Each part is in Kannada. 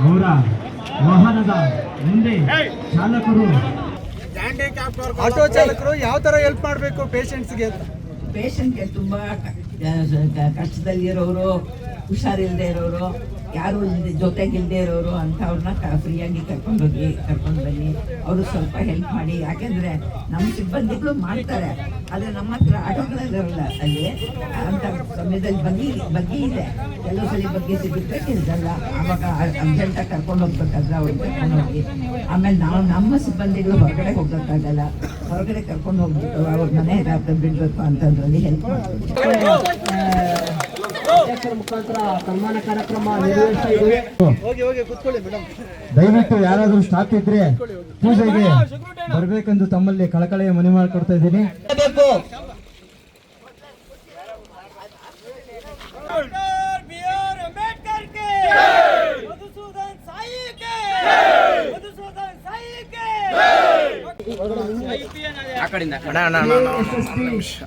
ಅವರ ವಾಹನದ ಮುಂದೆ ಚಾಲಕರು ಆಟೋ ಚಾಲಕರು ಯಾವ ತರ ಹೆಲ್ಪ್ ಮಾಡಬೇಕು ಪೇಷಂಟ್ಸ್ಗೆ ಅಂತ ಪೇಷಂಟ್ಗೆ ತುಂಬ ಕಷ್ಟದಲ್ಲಿರೋರು ಹುಷಾರಿಲ್ಲದೆ ಇರೋರು ಯಾರು ಇಲ್ಲದೆ ಜೊತೆಗಿಲ್ಲದೆ ಇರೋರು ಅಂಥವ್ರನ್ನ ಫ್ರೀಯಾಗಿ ಫ್ರೀಯಾಗಿ ಕರ್ಕೊಂಡೋಗಿ ಕರ್ಕೊಂಡು ಬನ್ನಿ. ಅವರು ಸ್ವಲ್ಪ ಹೆಲ್ಪ್ ಮಾಡಿ. ಯಾಕೆಂದರೆ ನಮ್ಮ ಸಿಬ್ಬಂದಿಗಳು ಮಾಡ್ತಾರೆ. ಆದರೆ ನಮ್ಮ ಹತ್ರ ಆಟೋಗಳಿರಲ್ಲ ಅಲ್ಲಿ. ಅಂತ ಸಮಯದಲ್ಲಿ ಬಗ್ಗಿ ಬಗ್ಗಿ ಇದೆ. ಕೆಲವು ಸಲ ಬಗ್ಗೆ ಸಿಗುತ್ತೆ, ಕೆಲಸಲ್ಲ. ಆವಾಗ ಅರ್ಜೆಂಟಾಗಿ ಕರ್ಕೊಂಡು ಹೋಗ್ಬೇಕಾದ್ರೆ ಅವ್ರಿಗೆ ಕರ್ಕೊಂಡು ಹೋಗಿ. ಆಮೇಲೆ ನಾವು ನಮ್ಮ ಸಿಬ್ಬಂದಿಗಳು ಹೊರಗಡೆ ಹೋಗೋಕ್ಕಾಗಲ್ಲ ಹೊರಗಡೆ ಕರ್ಕೊಂಡು ಹೋಗ್ಬಿಟ್ಟು ಅವ್ರ ಮನೆ ಹತ್ರ ಬಿಡ್ಬೇಕು ಅಂತಂದ್ರಲ್ಲಿ ಹೆಲ್ಪ್ ಮಾಡ್ತೀವಿ ಅಧ್ಯಕ್ಷರ ಮುಖಾಂತರ ಸನ್ಮಾನ ಕಾರ್ಯಕ್ರಮ ನಿರ್ವಹಿಸ್ತಾ ಇದ್ದೀವಿ. ದಯವಿಟ್ಟು ಯಾರಾದರೂ ಸ್ಟಾಪ್ ಇದ್ರೆ ಪೂಜೆಗೆ ಬರ್ಬೇಕೆಂದು ತಮ್ಮಲ್ಲಿ ಕಳಕಳೆಯ ಮನೆ ಮಾಡಿಕೊಡ್ತಾ ಇದ್ದೀನಿ.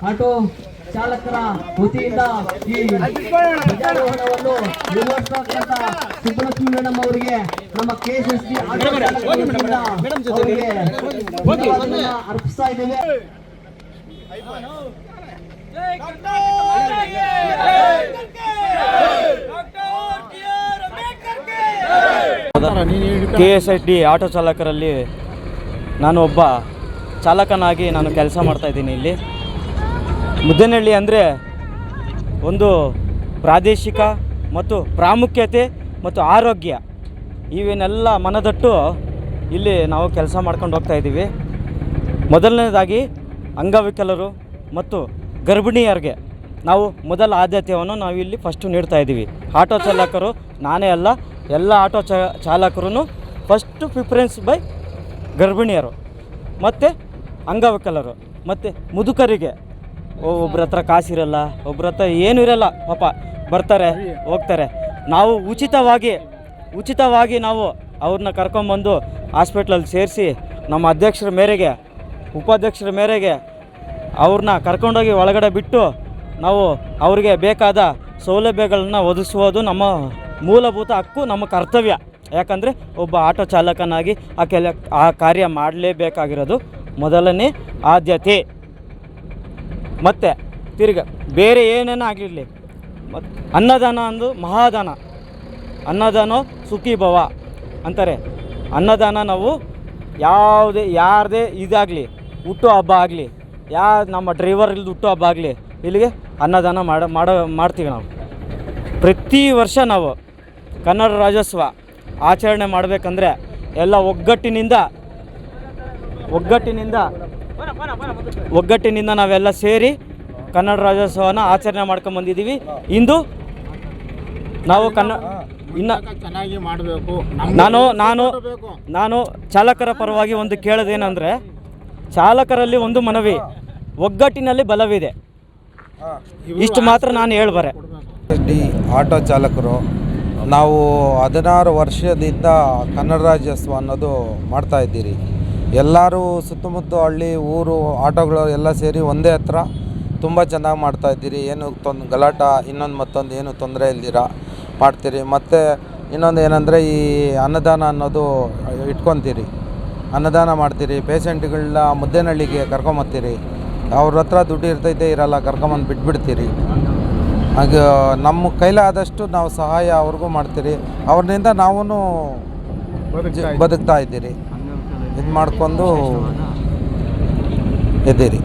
ಆಟೋ ಚಾಲಕರ ವತಿಯಿಂದ ಈ ಧ್ವಜಾರೋಹಣವನ್ನು ನಿರ್ವಹಿಸತಕ್ಕಂತ ಸುಬ್ಬಲಕ್ಷ್ಮಿ ಮೇಡಮ್ ಅವರಿಗೆ, ನಮ್ಮ ಕೆ ಎಸ್ ಎಸ್ ಟಿ ಅವರಿಗೆ ಅರ್ಪಿಸ್ತಾ ಇದ್ದೇವೆ. K S S D auto ಚಾಲಕರಲ್ಲಿ ನಾನು ಒಬ್ಬ ಚಾಲಕನಾಗಿ ನಾನು ಕೆಲಸ ಮಾಡ್ತಾ ಇದ್ದೀನಿ ಇಲ್ಲಿ. ಮುದ್ದನಹಳ್ಳಿ ಅಂದರೆ ಒಂದು ಪ್ರಾದೇಶಿಕ ಮತ್ತು ಪ್ರಾಮುಖ್ಯತೆ ಮತ್ತು ಆರೋಗ್ಯ. ಇವನ್ನೆಲ್ಲ ಮನದಟ್ಟು ಇಲ್ಲಿ ನಾವು ಕೆಲಸ ಮಾಡ್ಕೊಂಡು ಹೋಗ್ತಾ ಇದ್ದೀವಿ. ಮೊದಲನೇದಾಗಿ ಅಂಗವಿಕಲರು ಮತ್ತು ಗರ್ಭಿಣಿಯರಿಗೆ ನಾವು ಮೊದಲ ಆದ್ಯತೆಯನ್ನು ನಾವು ಇಲ್ಲಿ ಫಸ್ಟು ನೀಡ್ತಾ ಇದ್ದೀವಿ. ಆಟೋ ಚಾಲಕರು, ನಾನೇ ಅಲ್ಲ, ಎಲ್ಲ ಆಟೋ ಚ ಚಾಲಕರು ಫಸ್ಟು ಪ್ರಿಫರೆನ್ಸ್ ಬೈ ಗರ್ಭಿಣಿಯರು. ಮತ್ತು ಅಂಗವಿಕಲರು, ಮತ್ತು ಮುದುಕರಿಗೆ. ಒಬ್ರ ಹತ್ರ ಕಾಸಿರಲ್ಲ, ಒಬ್ರ ಹತ್ರ ಏನೂ ಇರಲ್ಲ, ಪಾಪ. ಬರ್ತಾರೆ, ಹೋಗ್ತಾರೆ. ನಾವು ಉಚಿತವಾಗಿ ಉಚಿತವಾಗಿ ನಾವು ಅವ್ರನ್ನ ಕರ್ಕೊಂಬಂದು ಹಾಸ್ಪಿಟ್ಲಲ್ಲಿ ಸೇರಿಸಿ ನಮ್ಮ ಅಧ್ಯಕ್ಷರ ಮೇರೆಗೆ, ಉಪಾಧ್ಯಕ್ಷರ ಮೇರೆಗೆ ಅವ್ರನ್ನ ಕರ್ಕೊಂಡೋಗಿ ಒಳಗಡೆ ಬಿಟ್ಟು ನಾವು ಅವ್ರಿಗೆ ಬೇಕಾದ ಸೌಲಭ್ಯಗಳನ್ನ ಒದಗಿಸುವುದು ನಮ್ಮ ಮೂಲಭೂತ ಹಕ್ಕು, ನಮ್ಮ ಕರ್ತವ್ಯ. ಯಾಕಂದರೆ ಒಬ್ಬ ಆಟೋ ಚಾಲಕನಾಗಿ ಆ ಕೆಲ ಆ ಕಾರ್ಯ ಮಾಡಲೇಬೇಕಾಗಿರೋದು ಮೊದಲನೇ ಆದ್ಯತೆ. ಮತ್ತು ತಿರ್ಗ ಬೇರೆ ಏನೇನೋ ಆಗಿರಲಿ. ಮತ್ತು ಅನ್ನದಾನ ಅಂದು ಮಹಾದಾನ. ಅನ್ನದಾನೋ ಸುಖಿ ಭವ ಅಂತಾರೆ. ಅನ್ನದಾನ ನಾವು ಯಾವುದೇ, ಯಾರದೇ ಇದಾಗಲಿ, ಹುಟ್ಟು ಹಬ್ಬ ಆಗಲಿ ಯಾ ನಮ್ಮ ಡ್ರೈವರ್ ಇಲ್ದು ಹುಟ್ಟು ಹಬ್ಬ ಆಗಲಿ, ಇಲ್ಲಿಗೆ ಅನ್ನದಾನ ಮಾಡ, ಮಾಡೋ, ಮಾಡ್ತೀವಿ ನಾವು. ಪ್ರತಿ ವರ್ಷ ನಾವು ಕನ್ನಡ ರಾಜ್ಯೋತ್ಸವ ಆಚರಣೆ ಮಾಡಬೇಕಂದ್ರೆ ಎಲ್ಲ ಒಗ್ಗಟ್ಟಿನಿಂದ ಒಗ್ಗಟ್ಟಿನಿಂದ ಒಗ್ಗಟ್ಟಿನಿಂದ ನಾವೆಲ್ಲ ಸೇರಿ ಕನ್ನಡ ರಾಜ್ಯೋತ್ಸವನ ಆಚರಣೆ ಮಾಡ್ಕೊಂಬಂದಿದ್ದೀವಿ ಇಂದು ನಾವು ಕನ್ನಡ ಇನ್ನು ಚೆನ್ನಾಗಿ ಮಾಡಬೇಕು. ನಾನು ನಾನು ನಾನು ಚಾಲಕರ ಪರವಾಗಿ ಒಂದು ಕೇಳೋದೇನೆಂದರೆ ಚಾಲಕರಲ್ಲಿ ಒಂದು ಮನವಿ ಒಗ್ಗಟ್ಟಿನಲ್ಲಿ ಬಲವಿದೆ. ಇಷ್ಟು ಮಾತ್ರ ನಾನು ಹೇಳ್ಬಾರೆ. ಡಿ ಆಟೋ ಚಾಲಕರು ನಾವು ಹದಿನಾರು ವರ್ಷದಿಂದ ಕನ್ನಡ ರಾಜ್ಯೋತ್ಸವ ಅನ್ನೋದು ಮಾಡ್ತಾ ಇದ್ದೀರಿ. ಎಲ್ಲರೂ ಸುತ್ತಮುತ್ತ ಹಳ್ಳಿ ಊರು ಆಟೋಗಳು ಎಲ್ಲ ಸೇರಿ ಒಂದೇ ಹತ್ರ ತುಂಬ ಚೆನ್ನಾಗಿ ಮಾಡ್ತಾ ಇದ್ದೀರಿ. ಏನು ತೊಂದ್ ಗಲಾಟ ಇನ್ನೊಂದು ಮತ್ತೊಂದು ಏನು ತೊಂದರೆ ಇಲ್ದಿರ? ಮಾಡ್ತೀರಿ. ಮತ್ತು ಇನ್ನೊಂದು ಏನಂದರೆ ಈ ಅನ್ನದಾನ ಅನ್ನೋದು ಇಟ್ಕೊತೀರಿ. ಅನ್ನದಾನ ಮಾಡ್ತೀರಿ. ಪೇಷಂಟ್ಗಳನ್ನ ಮುದ್ದೇನಹಳ್ಳಿಗೆ ಕರ್ಕೊಂಬತ್ತೀರಿ. ಅವ್ರ ಹತ್ರ ದುಡ್ಡು ಇರ್ತೈತೆ ಇರಲ್ಲ ಕರ್ಕೊಂಬಂದು ಬಿಟ್ಬಿಡ್ತೀರಿ. ಹಾಗೆ ನಮ್ಮ ಕೈಲಾದಷ್ಟು ನಾವು ಸಹಾಯ ಅವ್ರಿಗೂ ಮಾಡ್ತೀರಿ. ಅವ್ರನಿಂದ ನಾವೂ ಬದುಕ್ತಾ ಇದ್ದೀರಿ. ಇದು ಮಾಡ್ಕೊಂಡು ಇದ್ದೀರಿ